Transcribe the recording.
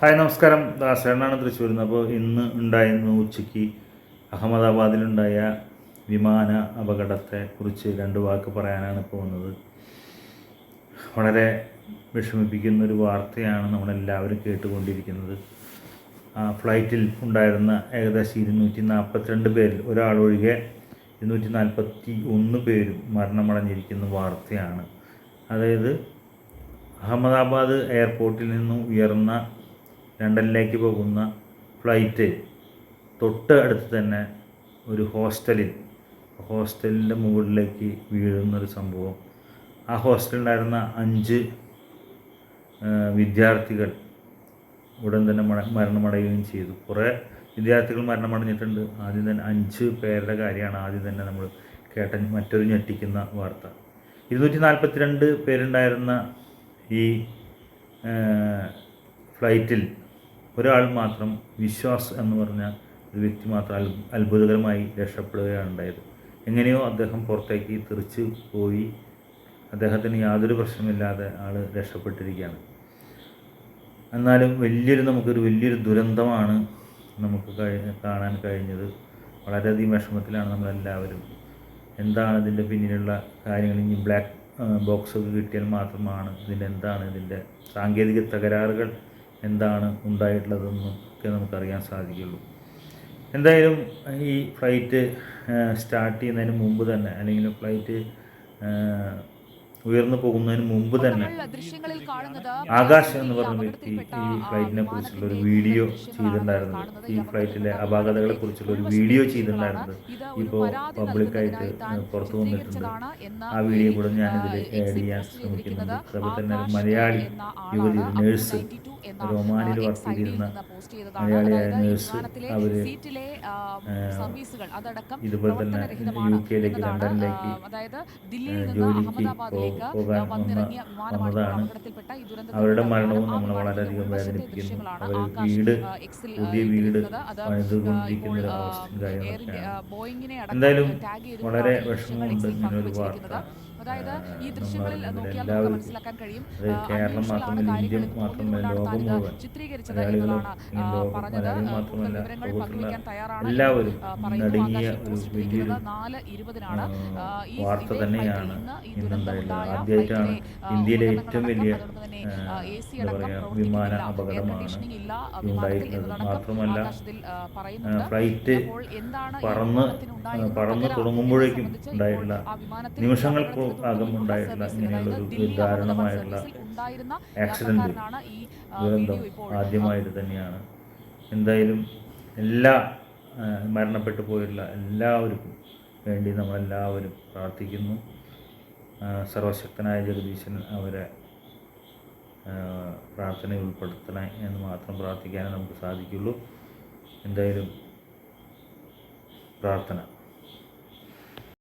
Hi നമസ്കാരം. ദാസേണാണ് തൃശ്ശൂരിൽ നിന്ന് അപ്പോൾ ഇന്ന് ഉണ്ടായിരുന്നു ഉച്ചയ്ക്ക് അഹമ്മദാബാദിലുണ്ടായ വിമാന അപകടത്തെ കുറിച്ച് രണ്ട് വാക്ക് പറയാനാണ് ഇപ്പോൾ വന്നത് വളരെ വിഷമിപ്പിക്കുന്ന ഒരു വാർത്തയാണ് നമ്മളെല്ലാവരും കേട്ടുകൊണ്ടിരിക്കുന്നത്. ആ ഫ്ലൈറ്റിൽ ഉണ്ടായിരുന്ന ഏകദേശം ഇരുന്നൂറ്റി നാൽപ്പത്തിരണ്ട് പേരിൽ ഒരാളൊഴികെ ഇരുന്നൂറ്റി നാൽപ്പത്തി ഒന്ന് പേരും മരണമടഞ്ഞിരിക്കുന്ന വാർത്തയാണ്. അതായത് അഹമ്മദാബാദ് എയർപോർട്ടിൽ നിന്നും ഉയർന്ന ലണ്ടനിലേക്ക് പോകുന്ന ഫ്ലൈറ്റ് തൊട്ട് അടുത്ത് തന്നെ ഒരു ഹോസ്റ്റലിൽ ഹോസ്റ്റലിന്റെ മുകളിലേക്ക് വീഴുന്നൊരു സംഭവം. ആ ഹോസ്റ്റലിലുണ്ടായിരുന്ന അഞ്ച് വിദ്യാർത്ഥികൾ ഉടൻ തന്നെ മര മരണമടയുകയും ചെയ്തു. കുറേ വിദ്യാർത്ഥികൾ മരണമടഞ്ഞിട്ടുണ്ട്. ആദ്യം തന്നെ അഞ്ച് പേരുടെ കാര്യമാണ് ആദ്യം തന്നെ നമ്മൾ കേട്ട മറ്റൊരു ഞെട്ടിക്കുന്ന വാർത്ത. ഇരുന്നൂറ്റി നാൽപ്പത്തിരണ്ട് പേരുണ്ടായിരുന്ന ഈ ഫ്ലൈറ്റിൽ ഒരാൾ മാത്രം വിശ്വാസ് എന്ന് പറഞ്ഞ ഒരു വ്യക്തി മാത്രം അത്ഭുതകരമായി രക്ഷപ്പെടുകയാണ് ഉണ്ടായത്. എങ്ങനെയോ അദ്ദേഹം പുറത്തേക്ക് തെറിച്ച് പോയി. അദ്ദേഹത്തിന് യാതൊരു പ്രശ്നമില്ലാതെ ആൾ രക്ഷപ്പെട്ടിരിക്കുകയാണ്. എന്നാലും വലിയൊരു നമുക്കൊരു വലിയൊരു ദുരന്തമാണ് നമുക്ക് കാണാൻ കഴിഞ്ഞത്. വളരെയധികം വിഷമത്തിലാണ് നമ്മളെല്ലാവരും. എന്താണ് ഇതിന്റെ പിന്നിലുള്ള കാര്യങ്ങൾ? ഇനി ബ്ലാക്ക് ബോക്സ് ഒക്കെ കിട്ടിയാൽ മാത്രമാണ് ഇതിന്റെ എന്താണ് ഇതിന്റെ സാങ്കേതിക തകരാറുകൾ എന്താണ് ഉണ്ടായിട്ടുള്ളതെന്നും ഒക്കെ നമുക്കറിയാൻ സാധിക്കുള്ളൂ. എന്തായാലും ഈ ഫ്ലൈറ്റ് സ്റ്റാർട്ട് ചെയ്യുന്നതിന് മുമ്പ് തന്നെ അല്ലെങ്കിൽ ഫ്ലൈറ്റ് ഉയർന്നു പോകുന്നതിന് മുമ്പ് തന്നെ ആകാശ് എന്ന് പറഞ്ഞ വ്യക്തി ഈ ഫ്ലൈറ്റിനെ കുറിച്ചുള്ള ഒരു വീഡിയോ ചെയ്തിട്ടുണ്ടായിരുന്നു ചെയ്തിട്ടുണ്ടായിരുന്നത്. ഈ ഫ്ലൈറ്റിലെ അപാകതകളെ കുറിച്ചുള്ള ഒരു വീഡിയോ. ചെയ്തിട്ടുണ്ടായിരുന്നത്. ഇപ്പോ ഇപ്പോൾ പബ്ലിക്കായിട്ട് പുറത്തു വന്നിട്ടുണ്ട്. ആ വീഡിയോ കൂടെ ഞാനിതിൽ ആഡ് ചെയ്യാൻ ശ്രമിക്കുന്നുണ്ട്. അതുപോലെ തന്നെ മലയാളി യുവതി നേഴ്സ് 92 എന്ന, ഒമാനിൽ ആ, വർക്ക് ചെയ്തിരുന്ന. മലയാളിയായ നേഴ്സ് അവർ അവർ ഇതുപോലെ തന്നെ യു കെയിലേക്ക് ലണ്ടനിലേക്ക് ജോലിക്ക് ഇപ്പോൾ വന്നതാണ്. അവരുടെ മരണവും നമ്മളെ വളരെയധികം വേദനിപ്പിക്കുന്നു. അവർ വീട് പുതിയ വീട് പണിതുകൊണ്ടിരിക്കുന്ന ഒരു കാര്യങ്ങളൊക്കെയാണ് അടക്കം എന്തായാലും വളരെ വിഷമമുണ്ട് ഇങ്ങനൊരു വാർത്ത. അതായത് ഈ ദൃശ്യങ്ങളിൽ നോക്കിയാൽ നമുക്ക് മനസ്സിലാക്കാൻ കഴിയും. മാത്രമല്ല കാര്യങ്ങൾ താനിത് ചിത്രീകരിച്ചത് എന്നതാണ് പറഞ്ഞത്. കൂടുതൽ വിവരങ്ങൾ പങ്കുവയ്ക്കാൻ തയ്യാറാണ് പറയുന്നു. ആകാശ് നാല് ഇരുപതിനാണ്. ഈ വാർത്ത തന്നെയാണ്. ഫ്ലൈറ്റിൽ ഇന്ന് ഈ ദുരന്തമുണ്ടായ ഇന്ത്യയിലെ ഏറ്റവും വലിയ അടക്കം വിമാന അപകടമാണ് ഉണ്ടായിരുന്നത് മാത്രമല്ല ഫ്ലൈറ്റ് പറന്ന് പറന്ന് തുടങ്ങുമ്പോഴേക്കും ഉണ്ടായിട്ടുള്ള ഇപ്പോൾ ആ വിമാനത്തിൽ നിമിഷങ്ങൾക്ക് അപകടത്തിൽ അകം തുടർന്നുള്ള ഉണ്ടായിട്ടുള്ള സർവീസിൽ, ഇങ്ങനെയുള്ള ഒരു ദില്ലി ദാരുണമായിട്ടുള്ള ആക്സിഡന്റ് ആക്സിഡന്റ് ദുരന്തം ആദ്യമായിട്ട് തന്നെയാണ്. എന്തായാലും എല്ലാ മരണപ്പെട്ടു പോയിട്ടുള്ള എല്ലാവർക്കും വേണ്ടി നമ്മളെല്ലാവരും പ്രാർത്ഥിക്കുന്നു. സർവശക്തനായ ജഗദീശൻ അവരെ പ്രാർത്ഥന പ്രാർത്ഥനയിൽ ഉൾപ്പെടുത്തണേ എന്ന് മാത്രം പ്രാർത്ഥിക്കാനേ നമുക്ക് സാധിക്കുള്ളൂ. എന്തായാലും പ്രാർത്ഥന.